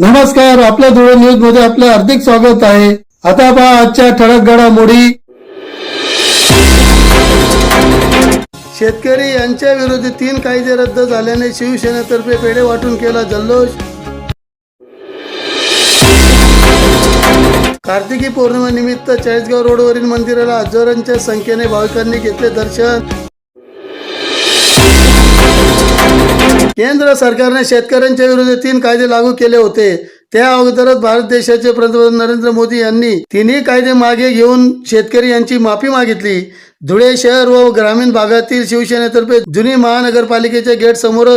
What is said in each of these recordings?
नमस्कार आपल्या धुळे न्यूजमध्ये आपले हार्दिक स्वागत आहे. आता पहा आजच्या ठळक घडामोडी. शेतकरी यांच्या विरोधी तीन कायदे रद्द झाल्याने शिवसेनेतर्फे पेढे वाटून केला जल्लोष. कार्तिकी पौर्णिमा निमित्त चाळीसगाव रोडवरील मंदिराला हजारांच्या संख्येने भाविकांनी घेतले दर्शन. केंद्र सरकारने शेतकऱ्यांच्या विरुद्ध तीन कायदे लागू केले होते. त्या अगोदरच भारत देशाचे पंतप्रधान नरेंद्र मोदी यांनी तिन्ही कायदे मागे घेऊन शेतकरी यांची माफी मागितली. धुळे शहर व ग्रामीण भागातील शिवसेनेतर्फे जुनी महानगरपालिकेच्या गेट समोर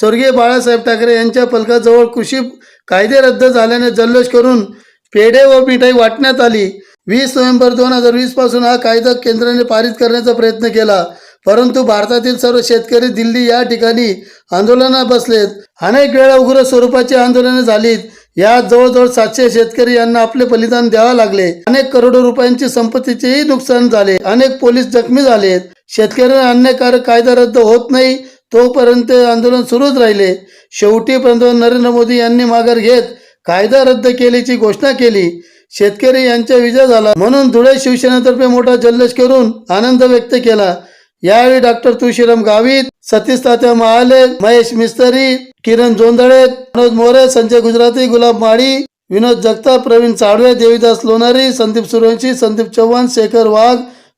स्वर्गीय बाळासाहेब ठाकरे यांच्या पलकाजवळ कृषी कायदे रद्द झाल्याने जल्लोष करून पेढे व मिठाई वाटण्यात आली. वीस नोव्हेंबर दोन हजार वीसपासून हा कायदा केंद्राने पारित करण्याचा प्रयत्न केला. परंतु भारतातील सर्व शेतकरी दिल्ली या ठिकाणी आंदोलनात बसलेत. अनेक वेळा उग्र स्वरूपाची आंदोलने झालीत. यात जवळजवळ सातशे शेतकरी यांना आपले बलिदान द्यावे लागले. अनेक करोडो रुपयांची संपत्तीचेही नुकसान झाले. अनेक पोलीस जखमी झालेत. शेतकऱ्यांना अन्यायकारक कायदा रद्द होत नाही तोपर्यंत आंदोलन सुरूच राहिले. शेवटी पंतप्रधान नरेंद्र मोदी यांनी माघार घेत कायदा रद्द केल्याची घोषणा केली. शेतकरी यांचा विजय झाला. म्हणून धुळे शिवसेनेतर्फे मोठा जल्लोष करून आनंद व्यक्त केला. यावेळी डॉक्टर तुळशीराम गावित सतीश तात्या महाले महेश मिस्त्री किरण जोंधळे मनोज मोरे संजय गुजराती गुलाब माळी विनोद जगताप प्रवीण चाडवे देवीदास लोणारी संदीप सुरवंशी संदीप चव्हाण शेखर वाघ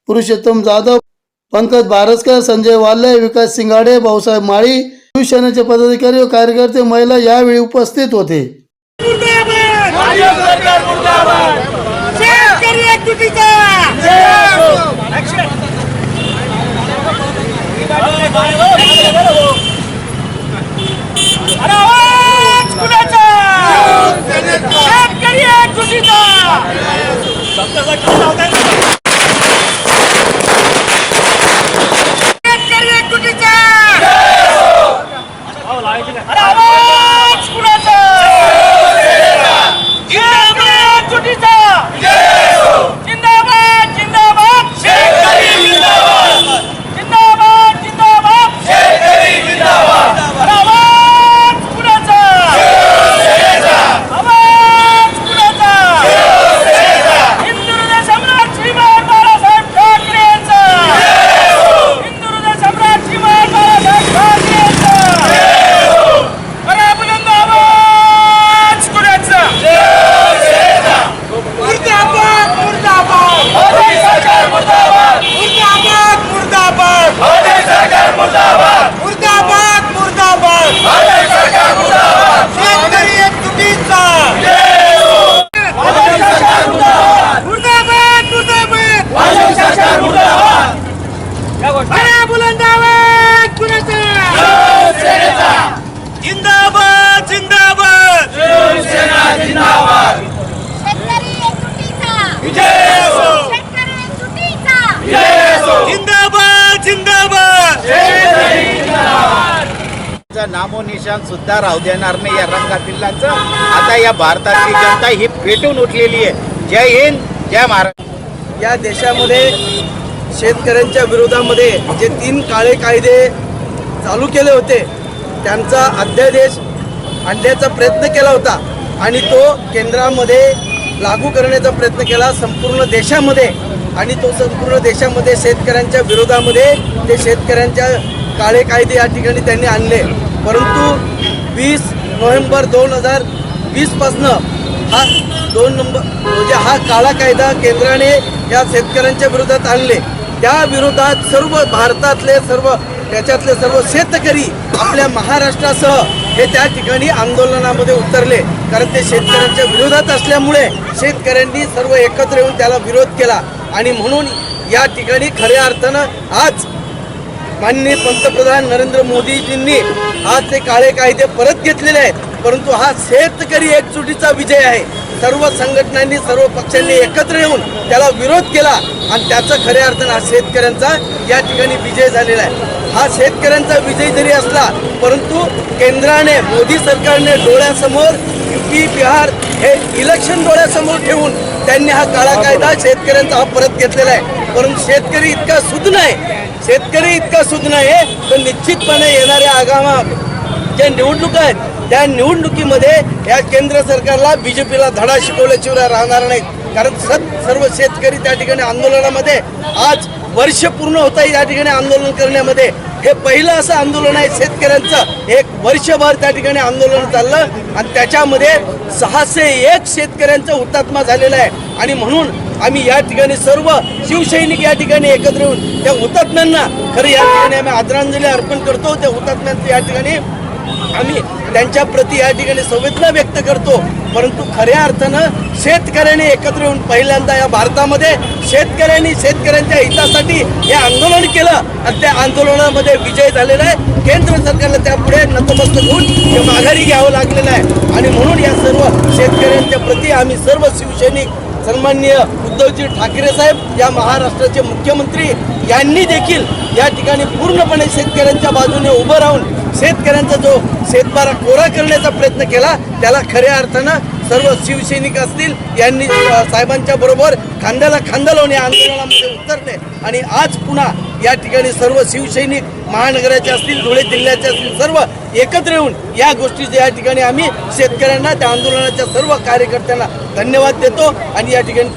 पुरुषोत्तम जाधव पंकज बारसकर संजय वाल्ले विकास सिंगाडे भाऊसाहेब माळी शिवसेनेचे पदाधिकारी व कार्यकर्ते महिला यावेळी उपस्थित होते. सरकार Bye. नामोनिशान सुद्धा राहू देणार नाही या रंगापिल्लांचं. आता या भारतातली जनता ही पेटून उठलेली आहे. जय हिंद जय महाराष्ट्र. या देशामध्ये शेतकऱ्यांच्या विरोधामध्ये जे तीन काळे कायदे चालू केले होते त्यांचा अध्यादेश आणण्याचा प्रयत्न केला होता आणि तो केंद्रामध्ये लागू करण्याचा प्रयत्न केला संपूर्ण देशामध्ये आणि तो संपूर्ण देशामध्ये शेतकऱ्यांच्या विरोधामध्ये ते शेतकऱ्यांच्या काळे कायदे या ठिकाणी त्यांनी आणले. परंतु वीस नोव्हेंबर दोन हजार वीसपासनं हा दोन नंबर म्हणजे हा काळा कायदा केंद्राने या शेतकऱ्यांच्या विरोधात आणले. त्या विरोधात सर्व भारतातले सर्व त्याच्यातले सर्व शेतकरी आपल्या महाराष्ट्रासह हे त्या ठिकाणी आंदोलनामध्ये उतरले. कारण ते शेतकऱ्यांच्या विरोधात असल्यामुळे शेतकऱ्यांनी सर्व एकत्र येऊन त्याला विरोध केला. आणि म्हणून या ठिकाणी खऱ्या अर्थानं आज माननीय पंतप्रधान नरेंद्र मोदीजींनी आज ते काळे कायदे परत घेतलेले आहेत. परंतु हा शेतकरी एकजुटीचा विजय आहे. सर्व संघटनांनी सर्व पक्षांनी एकत्र येऊन त्याला विरोध केला आणि त्याचा खऱ्या अर्थानं हा शेतकऱ्यांचा या ठिकाणी विजय झालेला आहे. हा शेतकऱ्यांचा विजय जरी असला परंतु केंद्राने मोदी सरकारने डोळ्यासमोर युपी बिहार हे इलेक्शन डोळ्यासमोर ठेवून त्यांनी हा काळा कायदा शेतकऱ्यांचा हा परत घेतलेला आहे. परंतु शेतकरी इतका सुज्ञ आहे शेतकरी इतका सुज्ञ आहे तर निश्चितपणे येणाऱ्या आगामा ज्या निवडणुका आहेत त्या निवडणुकीमध्ये या केंद्र सरकारला बीजेपीला धडा शिकवल्याशिवाय राहणार नाहीत. कारण सत सर्व शेतकरी त्या ठिकाणी आंदोलनामध्ये आज वर्ष पूर्ण होत आहे या ठिकाणी आंदोलन करण्यामध्ये हे पहिलं असं आंदोलन आहे शेतकऱ्यांचं. एक वर्षभर त्या ठिकाणी आंदोलन चाललं आणि त्याच्यामध्ये सहाशे एक शेतकऱ्यांचा हुतात्मा झालेला आहे. आणि म्हणून आम्ही या ठिकाणी सर्व शिवसैनिक या ठिकाणी एकत्र येऊन त्या हुतात्म्यांना खरं या ठिकाणी आम्ही आदरांजली अर्पण करतो. त्या हुतात्म्यांचं या ठिकाणी आम्ही त्यांच्या प्रती या ठिकाणी संवेदना व्यक्त करतो. परंतु खऱ्या अर्थानं शेतकऱ्यांनी एकत्र येऊन पहिल्यांदा या भारतामध्ये शेतकऱ्यांनी शेतकऱ्यांच्या हितासाठी हे आंदोलन केलं आणि त्या आंदोलनामध्ये विजय झालेला आहे. केंद्र सरकारला त्यापुढे नतमस्तक होऊन हे माघारी घ्यावं लागलेलं आहे. आणि म्हणून या सर्व शेतकऱ्यांच्या प्रती आम्ही सर्व शिवसैनिक सन्माननीय उद्धवजी ठाकरे साहेब या महाराष्ट्राचे मुख्यमंत्री यांनी देखील या ठिकाणी पूर्णपणे शेतकऱ्यांच्या बाजूने उभं राहून शेतकऱ्यांचा जो शेतबारा कोरा करण्याचा प्रयत्न केला त्याला खऱ्या अर्थानं सर्व शिवसैनिक असतील यांनी साहेबांच्या बरोबर खांद्याला खांदा लावून या आंदोलनामध्ये उतरले. आणि आज पुन्हा या ठिकाणी सर्व शिवसैनिक महानगराचे असतील धुळे जिल्ह्याचे असतील सर्व एकत्र येऊन या गोष्टीचे या ठिकाणी आम्ही शेतकऱ्यांना त्या आंदोलनाच्या सर्व कार्यकर्त्यांना धन्यवाद देतो आणि या ठिकाणी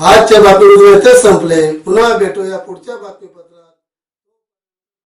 आजच्या बातमीमध्ये संपले. पुन्हा भेटूया पुढच्या बातमीपर्यंत.